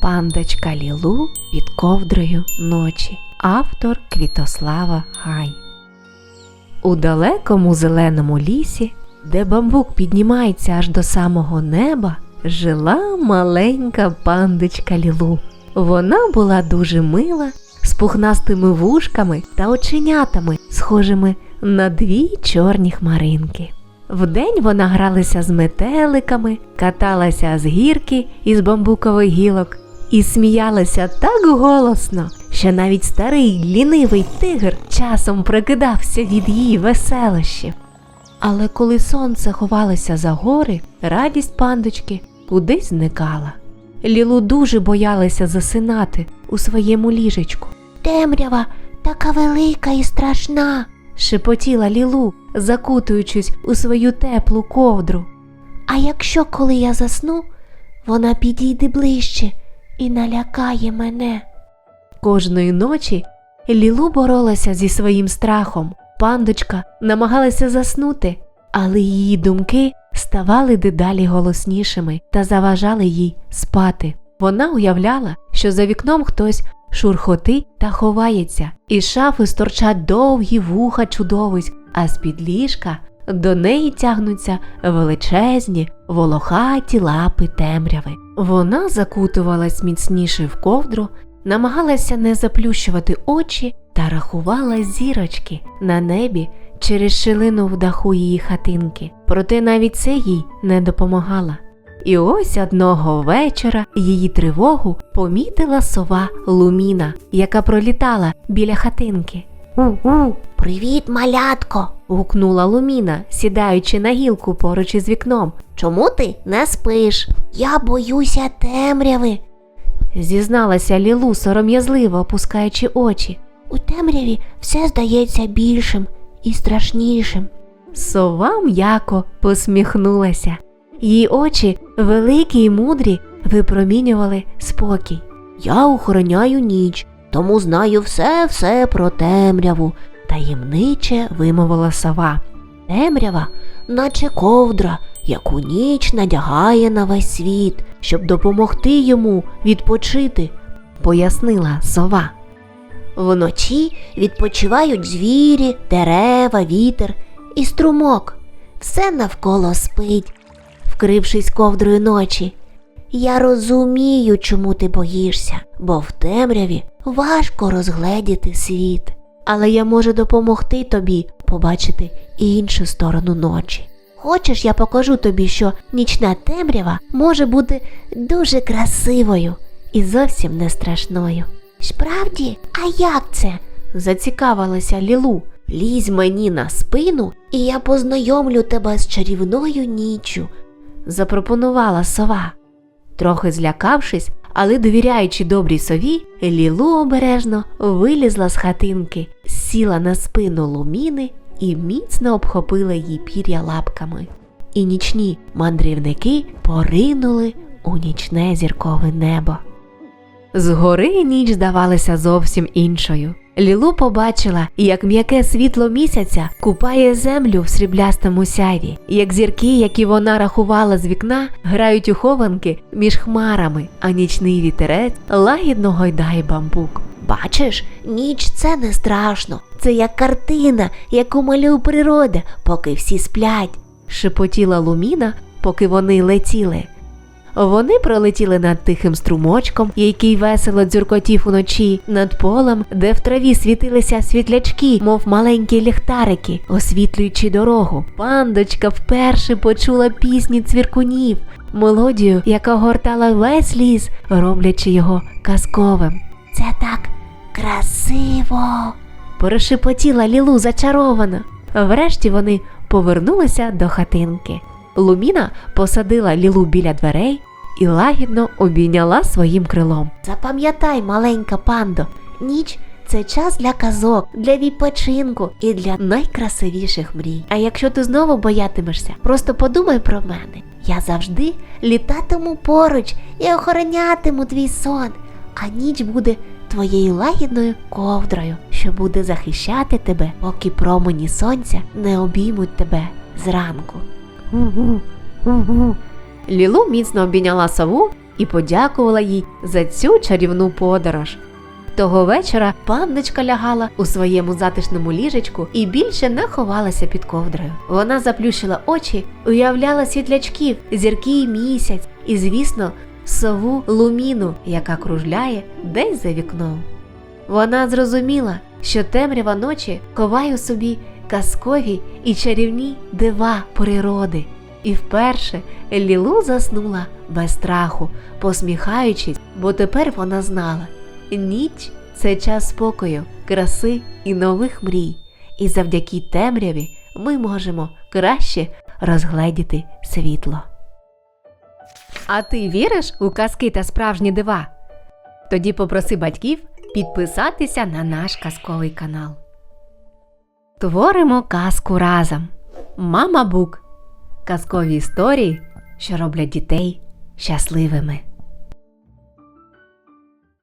Пандочка Лілу під ковдрою ночі. Автор Квітослава Гай. У далекому зеленому лісі, де бамбук піднімається аж до самого неба, жила маленька пандочка Лілу. Вона була дуже мила, з пухнастими вушками та оченятами, схожими на дві чорні хмаринки. Вдень вона гралася з метеликами, каталася з гірки із бамбукових гілок і сміялася так голосно, що навіть старий лінивий тигр часом прикидався від її веселощів. Але коли сонце ховалося за гори, радість пандочки кудись зникала. Лілу дуже боялася засинати у своєму ліжечку. Темрява така велика і страшна. Шепотіла Лілу, закутуючись у свою теплу ковдру. А якщо коли я засну, вона підійде ближче і налякає мене. Кожної ночі Лілу боролася зі своїм страхом. Пандочка намагалася заснути, але її думки ставали дедалі голоснішими та заважали їй спати. Вона уявляла, що за вікном хтось шурхотить та ховається, із шафи сторчать довгі вуха чудовиськ, а з-під ліжка до неї тягнуться величезні волохаті лапи темряви. Вона закутувалась міцніше в ковдру, намагалася не заплющувати очі та рахувала зірочки на небі через шилину в даху її хатинки. Проте навіть це їй не допомагало. І ось одного вечора її тривогу помітила сова Луміна, яка пролітала біля хатинки. У-у, привіт, малятко. гукнула Луміна, сідаючи на гілку поруч із вікном. Чому ти не спиш? Я боюся темряви. Зізналася Лілу, сором'язливо опускаючи очі. У темряві все здається більшим і страшнішим. Сова м'яко посміхнулася. Її очі, великі й мудрі, випромінювали спокій. Я охороняю ніч, тому знаю все-все про темряву. Таємниче вимовила сова. Темрява, наче ковдра, яку ніч надягає на весь світ, щоб допомогти йому відпочити, пояснила сова. Вночі відпочивають звірі, дерева, вітер і струмок. Все навколо спить, вкрившись ковдрою ночі. Я розумію, чому ти боїшся, бо в темряві важко розгледіти світ. Але я можу допомогти тобі побачити іншу сторону ночі. Хочеш, я покажу тобі, що нічна темрява може бути дуже красивою і зовсім не страшною. Справді, а як це? Зацікавилася Лілу. Лізь мені на спину, і я познайомлю тебе з чарівною ніччю. запропонувала сова. Трохи злякавшись, але довіряючи добрій сові, Лілу обережно вилізла з хатинки, сіла на спину луміни і міцно обхопила її пір'я лапками. І нічні мандрівники поринули у нічне зіркове небо. Згори ніч здавалася зовсім іншою. Лілу побачила, як м'яке світло місяця купає землю в сріблястому сяйві, як зірки, які вона рахувала з вікна, грають у хованки між хмарами, а нічний вітерець лагідно гойдає бамбук. Бачиш, ніч це не страшно. Це як картина, яку малює природа, поки всі сплять. Шепотіла Луміна, поки вони летіли. Вони пролетіли над тихим струмочком, який весело дзюркотів уночі, над полем, де в траві світилися світлячки, мов маленькі ліхтарики, освітлюючи дорогу. Пандочка вперше почула пісні цвіркунів, мелодію, яка гортала весь ліс, роблячи його казковим. Це так красиво. Перешепотіла Лілу зачарована. Врешті вони повернулися до хатинки. Луміна посадила Лілу біля дверей і лагідно обійняла своїм крилом. Запам'ятай, маленька пандо, ніч це час для казок, для відпочинку і для найкрасивіших мрій. А якщо ти знову боятимешся, просто подумай про мене. Я завжди літатиму поруч і охоронятиму твій сон, а ніч буде твоєю лагідною ковдрою, що буде захищати тебе, поки промені сонця не обіймуть тебе зранку. Лілу міцно обійняла сову і подякувала їй за цю чарівну подорож. Того вечора пандочка лягала у своєму затишному ліжечку і більше не ховалася під ковдрою. Вона заплющила очі, уявляла світлячків, зірки і місяць, і, звісно, сову луміну, яка кружляє десь за вікном. Вона зрозуміла, що темрява ночі ховає у собі казкові і чарівні дива природи. І вперше Лілу заснула без страху, посміхаючись, бо тепер вона знала, ніч це час спокою, краси і нових мрій, і завдяки темряві ми можемо краще розгледіти світло. А ти віриш у казки та справжні дива? Тоді попроси батьків підписатися на наш казковий канал. Творимо казку разом. Мама Бук. Казкові історії, що роблять дітей щасливими.